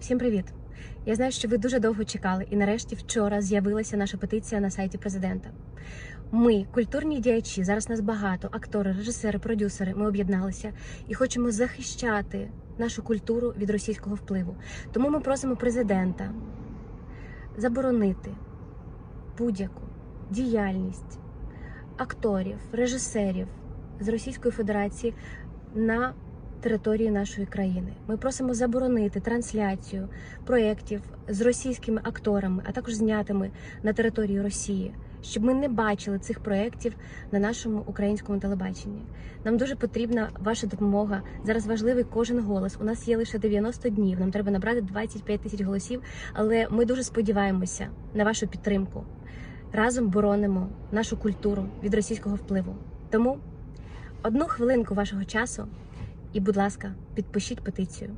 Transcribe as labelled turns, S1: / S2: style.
S1: Всім привіт! Я знаю, що ви дуже довго чекали, і нарешті вчора з'явилася наша петиція на сайті президента. Ми, культурні діячі, зараз нас багато, актори, режисери, продюсери. Ми об'єдналися і хочемо захищати нашу культуру від російського впливу. Тому ми просимо президента заборонити будь-яку діяльність акторів, режисерів з Російської Федерації на території нашої країни. Ми просимо заборонити трансляцію проєктів з російськими акторами, а також знятими на території Росії, щоб ми не бачили цих проєктів на нашому українському телебаченні. Нам дуже потрібна ваша допомога. Зараз важливий кожен голос. У нас є лише 90 днів. Нам треба набрати 25 тисяч голосів, але ми дуже сподіваємося на вашу підтримку. Разом боронимо нашу культуру від російського впливу. Тому одну хвилинку вашого часу і, будь ласка, підпишіть петицію.